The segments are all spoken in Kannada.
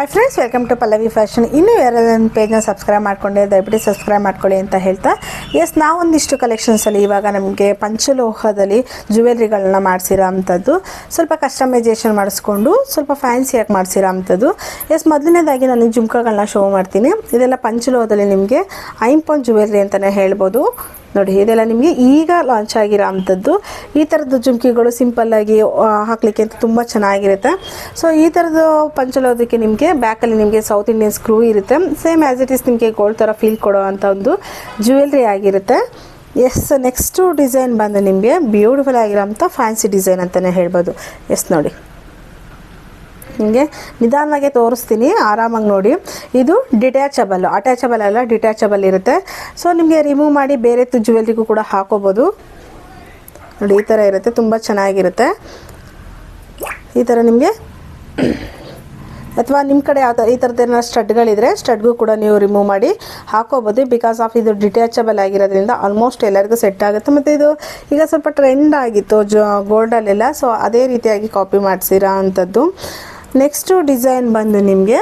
Hi friends welcome to Pallavi fashion ಇನ್ನೂ ಯಾರು ನನ್ನ ಪೇಜ್ನ ಸಬ್ಸ್ಕ್ರೈಬ್ ಮಾಡ್ಕೊಂಡೆ ದಯವಿಟ್ಟು ಸಬ್ಸ್ಕ್ರೈಬ್ ಮಾಡ್ಕೊಳ್ಳಿ ಅಂತ ಹೇಳ್ತಾ. ಎಸ್ ನಾವೊಂದಿಷ್ಟು ಕಲೆಕ್ಷನ್ಸಲ್ಲಿ ಇವಾಗ ನಮಗೆ ಪಂಚಲೋಹದಲ್ಲಿ ಜುವೆಲ್ರಿಗಳನ್ನ ಮಾಡಿಸಿರೋ ಅಂಥದ್ದು ಸ್ವಲ್ಪ ಕಸ್ಟಮೈಸೇಷನ್ ಮಾಡಿಸ್ಕೊಂಡು, ಸ್ವಲ್ಪ ಫ್ಯಾನ್ಸಿಯಾಗಿ ಮಾಡಿಸಿರೋ ಅಂಥದ್ದು ಎಸ್ ಮೊದಲನೇದಾಗಿ ನಾನು ಜುಮ್ಕಾಗಳನ್ನ ಶೋ ಮಾಡ್ತೀನಿ. ಇದೆಲ್ಲ ಪಂಚಲೋಹದಲ್ಲಿ ನಿಮಗೆ ಐಂಪಾನ್ ಜುವೆಲ್ರಿ ಅಂತಲೇ ಹೇಳ್ಬೋದು. ನೋಡಿ, ಇದೆಲ್ಲ ನಿಮಗೆ ಈಗ ಲಾಂಚ್ ಆಗಿರೋ ಅಂಥದ್ದು. ಈ ಥರದ್ದು ಜುಮ್ಕಿಗಳು ಸಿಂಪಲ್ಲಾಗಿ ಹಾಕಲಿಕ್ಕೆ ಅಂತ ತುಂಬ ಚೆನ್ನಾಗಿರುತ್ತೆ. ಸೊ ಈ ಥರದ್ದು ಪಂಚಲೋದಕ್ಕೆ ನಿಮಗೆ ಬ್ಯಾಕಲ್ಲಿ ನಿಮಗೆ ಸೌತ್ ಇಂಡಿಯನ್ ಸ್ಕ್ರೂ ಇರುತ್ತೆ. ಸೇಮ್ ಆ್ಯಸ್ ಇಟ್ ಈಸ್ ನಿಮಗೆ ಗೋಲ್ಡ್ ಥರ ಫೀಲ್ ಕೊಡೋ ಅಂಥ ಒಂದು ಜ್ಯುವೆಲ್ರಿ ಆಗಿರುತ್ತೆ. ಎಸ್ ನೆಕ್ಸ್ಟು ಡಿಸೈನ್ ಬಂದು ನಿಮಗೆ ಬ್ಯೂಟಿಫುಲ್ ಆಗಿರೋಂಥ ಫ್ಯಾನ್ಸಿ ಡಿಸೈನ್ ಅಂತಲೇ ಹೇಳ್ಬೋದು. ಎಸ್ ನೋಡಿ. ನಿಮಗೆ ನಿಧಾನವಾಗಿ ತೋರಿಸ್ತೀನಿ, ಆರಾಮಾಗಿ ನೋಡಿ. ಇದು ಡಿಟ್ಯಾಚಬಲ್ ಅಟ್ಯಾಚಬಲ್ ಅಲ್ಲ ಡಿಟ್ಯಾಚಬಲ್ ಇರುತ್ತೆ. ಸೊ ನಿಮಗೆ ರಿಮೂವ್ ಮಾಡಿ ಬೇರೆ ಜ್ಯುವೆಲ್ರಿಗೂ ಕೂಡ ಹಾಕೋಬೋದು. ನೋಡಿ, ಈ ಥರ ಇರುತ್ತೆ, ತುಂಬ ಚೆನ್ನಾಗಿರುತ್ತೆ. ಈ ಥರ ನಿಮಗೆ ಅಥವಾ ನಿಮ್ಮ ಕಡೆ ಯಾವ ಥರ ಈ ಥರದ ಏನಾದ್ರು ಸ್ಟಡ್ಗಳಿದ್ರೆ, ಸ್ಟಡ್ಗೂ ಕೂಡ ನೀವು ರಿಮೂವ್ ಮಾಡಿ ಹಾಕೋಬೋದು. ಬಿಕಾಸ್ ಆಫ್ ಇದು ಡಿಟ್ಯಾಚಬಲ್ ಆಗಿರೋದ್ರಿಂದ ಆಲ್ಮೋಸ್ಟ್ ಎಲ್ಲರಿಗೂ ಸೆಟ್ ಆಗುತ್ತೆ. ಮತ್ತು ಇದು ಈಗ ಸ್ವಲ್ಪ ಟ್ರೆಂಡ್ ಆಗಿತ್ತು, ಜ ಗೋಲ್ಡಲ್ಲೆಲ್ಲ ಸೊ ಅದೇ ರೀತಿಯಾಗಿ ಕಾಪಿ ಮಾಡಿಸಿರೋ ಅಂಥದ್ದು ನೆಕ್ಸ್ಟು ಡಿಸೈನ್ ಬಂದು ನಿಮಗೆ,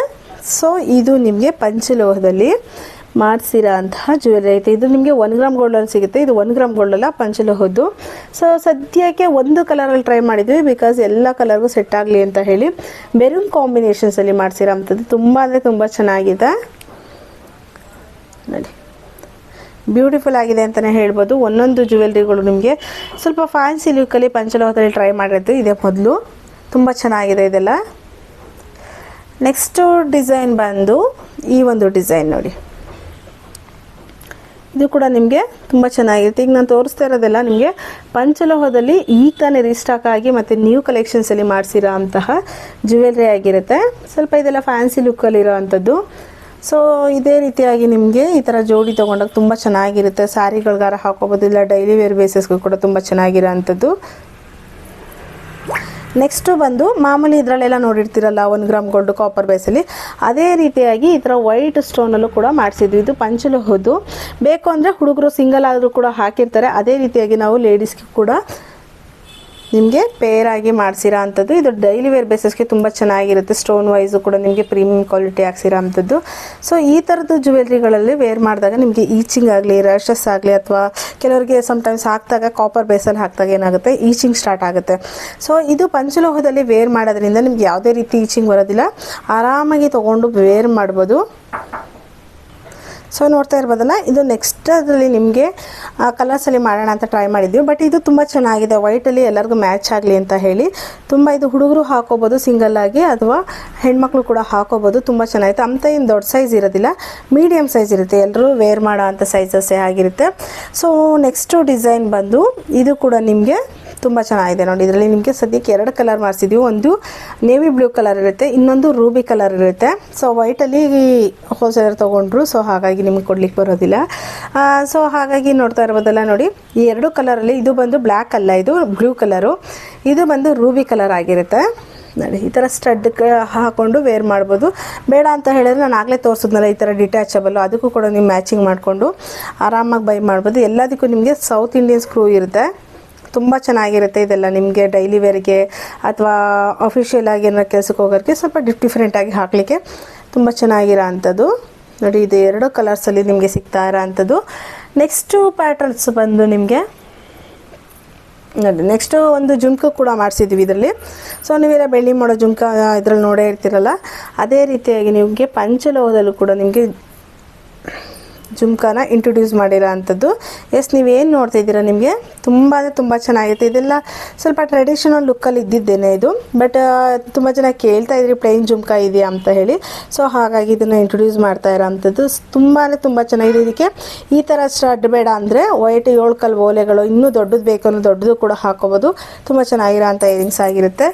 ಸೊ ಇದು ನಿಮಗೆ ಪಂಚಲೋಹದಲ್ಲಿ ಮಾಡಿಸಿರೋ ಅಂತಹ ಜ್ಯುವೆಲ್ಲರಿ ಐತೆ. ಇದು ನಿಮಗೆ ಒನ್ ಗ್ರಾಮ್ ಗೋಲ್ಡಲ್ಲಿ ಸಿಗುತ್ತೆ. ಇದು ಒನ್ ಗ್ರಾಮ್ ಗೋಲ್ಡಲ್ಲ ಪಂಚಲೋಹದ್ದು. ಸೊ ಸದ್ಯಕ್ಕೆ ಒಂದು ಕಲರಲ್ಲಿ ಟ್ರೈ ಮಾಡಿದ್ವಿ ಬಿಕಾಸ್ ಎಲ್ಲ ಕಲರ್ಗೂ ಸೆಟ್ ಆಗಲಿ ಅಂತ ಹೇಳಿ ಬೆರೂನ್ ಕಾಂಬಿನೇಷನ್ಸಲ್ಲಿ ಮಾಡಿಸಿರೋ ಅಂಥದ್ದು ತುಂಬ ಅಂದರೆ ತುಂಬ ಚೆನ್ನಾಗಿದೆ. ನೋಡಿ. ಬ್ಯೂಟಿಫುಲ್ ಆಗಿದೆ ಅಂತಲೇ ಹೇಳ್ಬೋದು. ಒಂದೊಂದು ಜ್ಯುವೆಲ್ರಿಗಳು ನಿಮಗೆ ಸ್ವಲ್ಪ ಫ್ಯಾನ್ಸಿ ಲುಕ್ಕಲ್ಲಿ ಪಂಚಲೋಹದಲ್ಲಿ ಟ್ರೈ ಮಾಡಿರೋದು ಇದೆ ಮೊದಲು. ತುಂಬ ಚೆನ್ನಾಗಿದೆ ಇದೆಲ್ಲ. ನೆಕ್ಸ್ಟು ಡಿಸೈನ್ ಬಂದು ಈ ಒಂದು ಡಿಸೈನ್ ನೋಡಿ. ಇದು ಕೂಡ ನಿಮಗೆ ತುಂಬ ಚೆನ್ನಾಗಿರುತ್ತೆ. ಈಗ ನಾನು ತೋರಿಸ್ತಾ ಇರೋದೆಲ್ಲ ನಿಮಗೆ ಪಂಚಲೋಹದಲ್ಲಿ ಈಗ ತಾನೇ ರೀಸ್ಟಾಕ್ ಆಗಿ ಮತ್ತು ನ್ಯೂ ಕಲೆಕ್ಷನ್ಸಲ್ಲಿ ಮಾಡಿಸಿರೋ ಅಂತಹ ಜ್ಯುವೆಲ್ರಿ ಆಗಿರುತ್ತೆ. ಸ್ವಲ್ಪ ಇದೆಲ್ಲ ಫ್ಯಾನ್ಸಿ ಲುಕ್ಕಲ್ಲಿರೋ ಅಂಥದ್ದು. ಸೊ ಇದೇ ರೀತಿಯಾಗಿ ನಿಮಗೆ ಈ ಥರ ಜೋಡಿ ತೊಗೊಂಡಾಗ ತುಂಬ ಚೆನ್ನಾಗಿರುತ್ತೆ. ಸ್ಯಾರಿಗಳ್ಗಾರ ಹಾಕೋಬೋದು, ಇಲ್ಲ ಡೈಲಿ ವೇರ್ ಬೇಸಸ್ಗೂ ಕೂಡ ತುಂಬ ಚೆನ್ನಾಗಿರೋ ಅಂಥದ್ದು. ನೆಕ್ಸ್ಟು ಬಂದು ಮಾಮೂಲಿ ಇದರಲ್ಲೆಲ್ಲ ನೋಡಿರ್ತೀರಲ್ಲ, ಒಂದು ಗ್ರಾಮ್ ಗೋಲ್ಡ್ ಕಾಪರ್ ಬೇಸಲ್ಲಿ ಅದೇ ರೀತಿಯಾಗಿ ಈ ಥರ ವೈಟ್ ಸ್ಟೋನಲ್ಲೂ ಕೂಡ ಮಾಡಿಸಿದ್ವಿ. ಇದು ಪಂಚಲೋಹದ್ದು. ಬೇಕು ಅಂದರೆ ಹುಡುಗರು ಸಿಂಗಲ್ ಆದರೂ ಕೂಡ ಹಾಕಿರ್ತಾರೆ. ಅದೇ ರೀತಿಯಾಗಿ ನಾವು ಲೇಡೀಸ್ಗೆ ಕೂಡ ನಿಮಗೆ ಪೇರ್ ಆಗಿ ಮಾಡಿಸಿರೋ ಅಂಥದ್ದು. ಇದು ಡೈಲಿ ವೇರ್ ಬೇಸಸ್ಗೆ ತುಂಬ ಚೆನ್ನಾಗಿರುತ್ತೆ. ಸ್ಟೋನ್ ವೈಸು ಕೂಡ ನಿಮಗೆ ಪ್ರೀಮಿಯಂ ಕ್ವಾಲಿಟಿ ಹಾಕ್ಸಿರೋ ಅಂಥದ್ದು. ಸೊ ಈ ಥರದ್ದು ಜ್ಯುವೆಲ್ರಿಗಳಲ್ಲಿ ವೇರ್ ಮಾಡಿದಾಗ ನಿಮಗೆ ಈಚಿಂಗ್ ಆಗಲಿ ರ್ಯಾಷಸ್ ಆಗಲಿ ಅಥವಾ ಕೆಲವರಿಗೆ ಸಮ್ಟೈಮ್ಸ್ ಹಾಕಿದಾಗ ಕಾಪರ್ ಬೇಸಲ್ಲಿ ಹಾಕಿದಾಗ ಏನಾಗುತ್ತೆ? ಈಚಿಂಗ್ ಸ್ಟಾರ್ಟ್ ಆಗುತ್ತೆ. ಸೊ ಇದು ಪಂಚಲೋಹದಲ್ಲಿ ವೇರ್ ಮಾಡೋದ್ರಿಂದ ನಿಮ್ಗೆ ಯಾವುದೇ ರೀತಿ ಈಚಿಂಗ್ ಬರೋದಿಲ್ಲ. ಆರಾಮಾಗಿ ತೊಗೊಂಡು ವೇರ್ ಮಾಡ್ಬೋದು. ಸೊ ನೋಡ್ತಾ ಇರ್ಬೋದಲ್ಲ, ಇದು ನೆಕ್ಸ್ಟ್ ಅದರಲ್ಲಿ ನಿಮಗೆ ಕಲರ್ಸಲ್ಲಿ ಮಾಡೋಣ ಅಂತ ಟ್ರೈ ಮಾಡಿದ್ವಿ ಬಟ್ ಇದು ತುಂಬ ಚೆನ್ನಾಗಿದೆ. ವೈಟಲ್ಲಿ ಎಲ್ಲರಿಗೂ ಮ್ಯಾಚ್ ಆಗಲಿ ಅಂತ ಹೇಳಿ. ತುಂಬ ಇದು ಹುಡುಗರು ಹಾಕೋಬೋದು ಸಿಂಗಲ್ ಆಗಿ, ಅಥವಾ ಹೆಣ್ಮಕ್ಳು ಕೂಡ ಹಾಕೋಬೋದು. ತುಂಬ ಚೆನ್ನಾಗಿತ್ತು ಅಂತ ಏನು ದೊಡ್ಡ ಸೈಜ್ ಇರೋದಿಲ್ಲ. ಮೀಡಿಯಮ್ ಸೈಜ್ ಇರುತ್ತೆ. ಎಲ್ಲರೂ ವೇರ್ ಮಾಡೋ ಅಂಥ ಸೈಜಸ್ಸೇ ಆಗಿರುತ್ತೆ. ಸೊ ನೆಕ್ಸ್ಟು ಡಿಸೈನ್ ಬಂದು, ಇದು ಕೂಡ ನಿಮಗೆ ತುಂಬ ಚೆನ್ನಾಗಿದೆ ನೋಡಿ. ಇದರಲ್ಲಿ ನಿಮಗೆ ಸದ್ಯಕ್ಕೆ ಎರಡು ಕಲರ್ ಮಾಡಿಸಿದ್ವಿ. ಒಂದು ನೇವಿ ಬ್ಲೂ ಕಲರ್ ಇರುತ್ತೆ, ಇನ್ನೊಂದು ರೂಬಿ ಕಲರ್ ಇರುತ್ತೆ. ಸೊ ವೈಟಲ್ಲಿ ಹೋಲ್ಸೇಲರ್ ತೊಗೊಂಡ್ರು. ಸೊ ಹಾಗಾಗಿ ನಿಮಗೆ ಕೊಡ್ಲಿಕ್ಕೆ ಬರೋದಿಲ್ಲ. ಸೊ ಹಾಗಾಗಿ ನೋಡ್ತಾ ಇರ್ಬೋದಲ್ಲ ನೋಡಿ. ಈ ಎರಡು ಕಲರಲ್ಲಿ ಇದು ಬಂದು ಬ್ಲ್ಯಾಕ್ ಅಲ್ಲ, ಇದು ಬ್ಲೂ ಕಲರು ಇದು ಬಂದು ರೂಬಿ ಕಲರ್ ಆಗಿರುತ್ತೆ. ನೋಡಿ, ಈ ಥರ ಸ್ಟಡ್ ಹಾಕ್ಕೊಂಡು ವೇರ್ ಮಾಡ್ಬೋದು. ಬೇಡ ಅಂತ ಹೇಳಿದ್ರೆ ನಾನು ಆಗಲೇ ತೋರಿಸಿದ್ನಲ್ಲ ಈ ಥರ ಡಿಟ್ಯಾಚಬಲ್ ಅದಕ್ಕೂ ಕೂಡ ನೀವು ಮ್ಯಾಚಿಂಗ್ ಮಾಡಿಕೊಂಡು ಆರಾಮಾಗಿ ಬೈ ಮಾಡ್ಬೋದು. ಎಲ್ಲದಕ್ಕೂ ನಿಮಗೆ ಸೌತ್ ಇಂಡಿಯನ್ ಸ್ಕ್ರೂ ಇರುತ್ತೆ. ತುಂಬ ಚೆನ್ನಾಗಿರುತ್ತೆ ಇದೆಲ್ಲ ನಿಮಗೆ ಡೈಲಿ ವೇರ್ಗೆ ಅಥವಾ ಅಫಿಷಿಯಲ್ ಆಗಿ ಏನಾರು ಕೆಲಸಕ್ಕೆ ಹೋಗೋರಿಗೆ ಸ್ವಲ್ಪ ಡಿಫ್ ಡಿಫ್ರೆಂಟಾಗಿ ಹಾಕಲಿಕ್ಕೆ ತುಂಬ ಚೆನ್ನಾಗಿರೋ ಅಂಥದ್ದು. ನೋಡಿ, ಇದು ಎರಡು ಕಲರ್ಸಲ್ಲಿ ನಿಮಗೆ ಸಿಗ್ತಾ ಇರೋ ಅಂಥದ್ದು. ನೆಕ್ಸ್ಟು ಪ್ಯಾಟರ್ನ್ಸ್ ಬಂದು ನಿಮಗೆ ನೋಡಿ ನೆಕ್ಸ್ಟು ಒಂದು ಜುಮ್ಕ ಕೂಡ ಮಾಡಿಸಿದ್ವಿ ಇದರಲ್ಲಿ. ಸೊ ನೀವೆಲ್ಲ ಬೆಳ್ಳಿ ಮಾಡೋ ಜುಮ್ಕ ಇದ್ರಲ್ಲಿ ನೋಡೇ ಇರ್ತೀರಲ್ಲ, ಅದೇ ರೀತಿಯಾಗಿ ನಿಮಗೆ ಪಂಚಲೋಹದಲ್ಲೂ ಕೂಡ ನಿಮಗೆ ಜುಮ್ಕಾನ ಇಂಟ್ರೊಡ್ಯೂಸ್ ಮಾಡಿರೋ ಅಂಥದ್ದು. ಎಸ್ ನೀವೇನು ನೋಡ್ತಿದ್ದೀರಾ ನಿಮಗೆ? ತುಂಬ ಅಂದರೆ ತುಂಬ ಚೆನ್ನಾಗಿರುತ್ತೆ ಇದೆಲ್ಲ ಸ್ವಲ್ಪ ಟ್ರೆಡಿಷನಲ್ ಲುಕ್ಕಲ್ಲಿ ಇದ್ದಿದ್ದೇನೆ ಇದು. ಬಟ್ ತುಂಬ ಜನ ಕೇಳ್ತಾ ಇದ್ರಿ ಪ್ಲೈನ್ ಜುಮ್ಕಾ ಇದೆಯಾ? ಅಂತ ಹೇಳಿ. ಸೊ ಹಾಗಾಗಿ ಇದನ್ನು ಇಂಟ್ರೊಡ್ಯೂಸ್ ಮಾಡ್ತಾ ಇರೋ ಅಂಥದ್ದು. ತುಂಬ ಅಂದರೆ ತುಂಬ ಚೆನ್ನಾಗಿದೆ ಇದಕ್ಕೆ. ಈ ಥರ ಸ್ಟಡ್ ಬೇಡ ಅಂದರೆ ವೈಟ್ ಏಳು ಕಲ್ ಓಲೆಗಳು, ಇನ್ನೂ ದೊಡ್ಡದು ಬೇಕು ಅನ್ನೋ ದೊಡ್ಡದು ಕೂಡ ಹಾಕೋಬೋದು. ತುಂಬ ಚೆನ್ನಾಗಿರೋ ಅಂಥ ಇಯರಿಂಗ್ಸ್ ಆಗಿರುತ್ತೆ.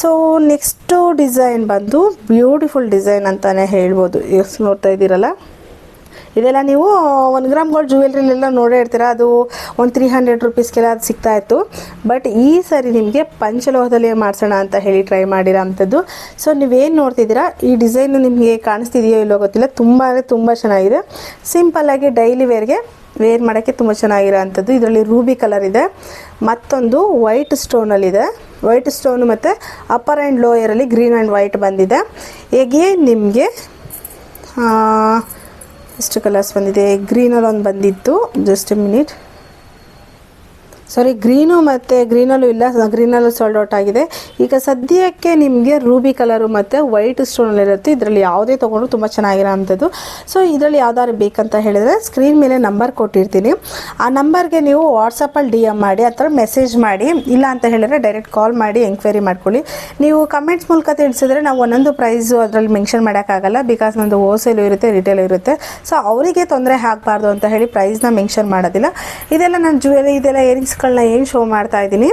ಸೊ ನೆಕ್ಸ್ಟು ಡಿಸೈನ್ ಬಂದು ಬ್ಯೂಟಿಫುಲ್ ಡಿಸೈನ್ ಅಂತಲೇ ಹೇಳ್ಬೋದು. ಎಸ್ ನೋಡ್ತಾ ಇದ್ದೀರಲ್ಲ? ಇದೆಲ್ಲ ನೀವು ಒಂದು ಗ್ರಾಮ್ ಗೋಲ್ಡ್ ಜ್ಯುವೆಲ್ರಿಲೆಲ್ಲ ನೋಡೇ ಇರ್ತೀರ. ಅದು ಒಂದು ತ್ರೀ ಹಂಡ್ರೆಡ್ ರುಪೀಸ್ಗೆಲ್ಲ ಅದು ಸಿಗ್ತಾ ಇತ್ತು ಬಟ್ ಈ ಸರಿ ನಿಮಗೆ ಪಂಚಲೋಹದಲ್ಲಿ ಮಾಡಿಸೋಣ ಅಂತ ಹೇಳಿ ಟ್ರೈ ಮಾಡಿರೋ ಅಂಥದ್ದು. ಸೊ ನೀವೇನು ನೋಡ್ತಿದ್ದೀರಾ? ಈ ಡಿಸೈನು ನಿಮಗೆ ಕಾಣಿಸ್ತಿದೆಯೋ ಇಲ್ಲೋ ಗೊತ್ತಿಲ್ಲ. ತುಂಬ ಅಂದರೆ ತುಂಬ ಚೆನ್ನಾಗಿದೆ. ಸಿಂಪಲ್ಲಾಗಿ ಡೈಲಿ ವೇರ್ಗೆ ವೇರ್ ಮಾಡೋಕ್ಕೆ ತುಂಬ ಚೆನ್ನಾಗಿರೋ ಅಂಥದ್ದು. ಇದರಲ್ಲಿ ರೂಬಿ ಕಲರ್ ಇದೆ. ಮತ್ತೊಂದು ವೈಟ್ ಸ್ಟೋನಲ್ಲಿದೆ ವೈಟ್ ಸ್ಟೋನು ಮತ್ತು ಅಪ್ಪರ್ ಆ್ಯಂಡ್ ಲೋಯರಲ್ಲಿ ಗ್ರೀನ್ ಆ್ಯಂಡ್ ವೈಟ್ ಬಂದಿದೆ. ಹೇಗೆ ನಿಮಗೆ ಎಷ್ಟು ಕಲರ್ಸ್ ಬಂದಿದೆ. ಗ್ರೀನಲ್ಲಿ ಒಂದು ಬಂದಿತ್ತು. ಜಸ್ಟ್ ಮಿನಿಟ್ ಸಾರಿ ಗ್ರೀನು ಮತ್ತು ಗ್ರೀನಲ್ಲೂ ಇಲ್ಲ. ಗ್ರೀನಲ್ಲೂ ಸೋಲ್ಡ್ ಔಟ್ ಆಗಿದೆ. ಈಗ ಸದ್ಯಕ್ಕೆ ನಿಮಗೆ ರೂಬಿ ಕಲರು ಮತ್ತು ವೈಟ್ ಸ್ಟೋನಲ್ಲಿರುತ್ತೆ ಇದರಲ್ಲಿ ಯಾವುದೇ ತೊಗೊಂಡ್ರು ತುಂಬ ಚೆನ್ನಾಗಿರೋ ಅಂಥದ್ದು ಸೊ ಇದರಲ್ಲಿ ಯಾವ್ದಾದ್ರು ಬೇಕಂತ ಹೇಳಿದರೆ ಸ್ಕ್ರೀನ್ ಮೇಲೆ ನಂಬರ್ ಕೊಟ್ಟಿರ್ತೀನಿ. ಆ ನಂಬರ್ಗೆ ನೀವು ವಾಟ್ಸಪ್ಪಲ್ಲಿ ಡಿ ಎಂ ಮಾಡಿ ಅಥವಾ ಮೆಸೇಜ್ ಮಾಡಿ, ಇಲ್ಲ ಅಂತ ಹೇಳಿದ್ರೆ ಡೈರೆಕ್ಟ್ ಕಾಲ್ ಮಾಡಿ ಎಂಕ್ವೈರಿ ಮಾಡ್ಕೊಳ್ಳಿ. ನೀವು ಕಮೆಂಟ್ಸ್ ಮೂಲಕ ತಿಳಿಸಿದ್ರೆ ನಾವು ಒಂದೊಂದು ಪ್ರೈಸು ಅದರಲ್ಲಿ ಮೆನ್ಷನ್ ಮಾಡೋಕ್ಕಾಗಲ್ಲ. ಬಿಕಾಸ್ ನಂದು ಹೋಲ್ಸೇಲು ಇರುತ್ತೆ ರಿಟೇಲ್ ಇರುತ್ತೆ. ಸೊ ಅವರಿಗೆ ತೊಂದರೆ ಆಗಬಾರ್ದು ಅಂತ ಹೇಳಿ ಪ್ರೈಸ್ನ ಮೆನ್ಷನ್ ಮಾಡೋದಿಲ್ಲ. ಇದೆಲ್ಲ ನಾನು ಜ್ಯುವೆಲಿ ಇದೆಲ್ಲ ಇಯರಿಂಗ್ಸ್ಗಳನ್ನ ಏನು ಶೋ ಮಾಡ್ತಾ ಇದ್ದೀನಿ.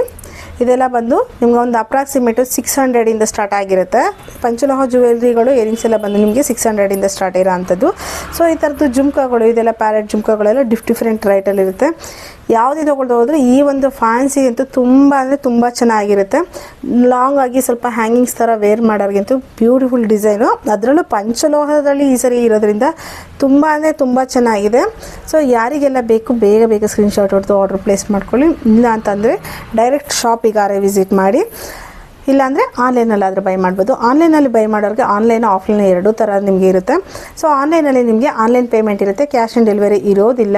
ಇದೆಲ್ಲ ಬಂದು ನಿಮ್ಗೆ ಒಂದು ಅಪ್ರಾಕ್ಸಿಮೇಟು ಸಿಕ್ಸ್ ಹಂಡ್ರೆಡಿಂದ ಸ್ಟಾರ್ಟ್ ಆಗಿರುತ್ತೆ. ಪಂಚಲೋಹ ಜ್ಯುವೆಲ್ರಿಗಳು ಇಯರಿಂಗ್ಸ್ ಎಲ್ಲ ಬಂದು ನಿಮಗೆ ಸಿಕ್ಸ್ ಹಂಡ್ರೆಡಿಂದ ಸ್ಟಾರ್ಟ್ ಇರೋ ಅಂಥದ್ದು ಸೊ ಈ ಥರದ್ದು ಜುಮ್ಕಾಗಳು, ಇದೆಲ್ಲ ಪ್ಯಾರೆಟ್ ಜುಮ್ಕಾಗಳೆಲ್ಲ ಡಿಫ್ ಡಿಫ್ರೆಂಟ್ ರೈಟಲ್ಲಿರುತ್ತೆ ಯಾವುದೇ ತೊಗೊಳ್ತಾ ಹೋದರೆ ಈ ಒಂದು ಫ್ಯಾನ್ಸಿ ಅಂತೂ ತುಂಬ ಅಂದರೆ ತುಂಬ ಚೆನ್ನಾಗಿರುತ್ತೆ. ಲಾಂಗ್ ಆಗಿ ಸ್ವಲ್ಪ ಹ್ಯಾಂಗಿಂಗ್ಸ್ ಥರ ವೇರ್ ಮಾಡೋರಿಗಂತೂ ಬ್ಯೂಟಿಫುಲ್ ಡಿಸೈನು ಅದರಲ್ಲೂ ಪಂಚಲೋಹದಲ್ಲಿ ಈ ಸರಿ ಇರೋದ್ರಿಂದ ತುಂಬ ಅಂದರೆ ತುಂಬ ಚೆನ್ನಾಗಿದೆ. ಸೊ ಯಾರಿಗೆಲ್ಲ ಬೇಕು, ಬೇಗ ಬೇಗ ಸ್ಕ್ರೀನ್ಶಾಟ್ ಹೊಡೆದು ಆರ್ಡ್ರ್ ಪ್ಲೇಸ್ ಮಾಡ್ಕೊಳ್ಳಿ. ಇಲ್ಲ ಅಂತಂದರೆ ಡೈರೆಕ್ಟ್ ಶಾಪಿಗಾರೆ ವಿಸಿಟ್ ಮಾಡಿ. ಇಲ್ಲಾಂದರೆ ಆದರೆ ಬೈ ಮಾಡ್ಬೋದು. ಆನ್ಲೈನಲ್ಲಿ ಬೈ ಮಾಡೋರಿಗೆ ಆನ್ಲೈನ್ ಆಫ್ಲೈನ್ ಎರಡೂ ಥರ ನಿಮಗೆ ಇರುತ್ತೆ. ಸೊ ಆನ್ಲೈನಲ್ಲಿ ನಿಮಗೆ ಆನ್ಲೈನ್ ಪೇಮೆಂಟ್ ಇರುತ್ತೆ. ಕ್ಯಾಶ್ ಆನ್ ಡೆಲಿವರಿ ಇರೋದಿಲ್ಲ.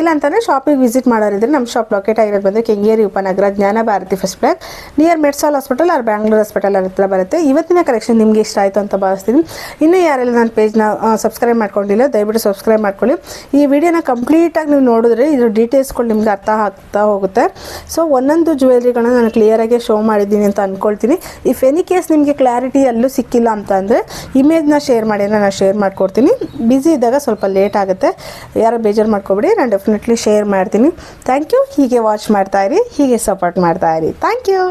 ಇಲ್ಲ ಅಂತಂದರೆ ಶಾಪಿಗೆ ವಿಸಿಟ್ ಮಾಡೋರಿದ್ರೆ ನಮ್ಮ ಶಾಪ್ ಲೊಕೇಟ್ ಆಗಿರೋದು ಬಂದರೆ ಕೆಂಗೇರಿ, ಉಪನಗರ Jnana Bharathi first block near Medsol hospital or Bangalore hospital ಹತ್ರ ಬರುತ್ತೆ. ಇವತ್ತಿನ ಕಲೆಕ್ಷನ್ ನಿಮಗೆ ಇಷ್ಟ ಆಯಿತು ಅಂತ ಭಾವಿಸ್ತೀನಿ. ಇನ್ನೂ ಯಾರೆಲ್ಲ ನನ್ನ ಪೇಜ್ನ ಸಬ್ಸ್ಕ್ರೈಬ್ ಮಾಡ್ಕೊಂಡಿಲ್ಲ, ದಯವಿಟ್ಟು ಸಬ್ಸ್ಕ್ರೈಬ್ ಮಾಡ್ಕೊಳ್ಳಿ. ಈ ವಿಡಿಯೋನ ಕಂಪ್ಲೀಟಾಗಿ ನೀವು ನೋಡಿದ್ರೆ ಇದ್ರ ಡೀಟೇಲ್ಸ್ಗಳು ನಿಮ್ಗೆ ಅರ್ಥ ಆಗ್ತಾ ಹೋಗುತ್ತೆ. ಸೊ ಒಂದೊಂದು ಜ್ಯುವೆಲ್ರಿಗಳನ್ನ ನಾನು ಕ್ಲಿಯರಾಗಿ ಶೋ ಮಾಡಿದ್ದೀನಿ ಅಂತ ಅಂದ್ಕೊಳ್ತೀನಿ ಇಫ್ ಎನಿ ಕೇಸ್ ನಿಮಗೆ ಕ್ಲಾರಿಟಿ ಅಲ್ಲೂ ಸಿಕ್ಕಿಲ್ಲ ಅಂತ ಅಂದರೆ ಇಮೇಜ್ನ ಶೇರ್ ಮಾಡಿ ನಾನು ಶೇರ್ ಮಾಡ್ಕೊಡ್ತೀನಿ. ಬ್ಯುಸಿ ಇದ್ದಾಗ ಸ್ವಲ್ಪ ಲೇಟ್ ಆಗುತ್ತೆ. ಯಾರೋ ಬೇಜಾರು ಮಾಡ್ಕೊಬೇಡಿ, ನಾನು ಡೆಫಿನೆಟ್ಲಿ ಶೇರ್ ಮಾಡ್ತೀನಿ. ಥ್ಯಾಂಕ್ ಯು ಹೀಗೆ ವಾಚ್ ಮಾಡ್ತಾ ಇರಿ, ಹೀಗೆ ಸಪೋರ್ಟ್ ಮಾಡ್ತಾ ಇರಿ. Thank you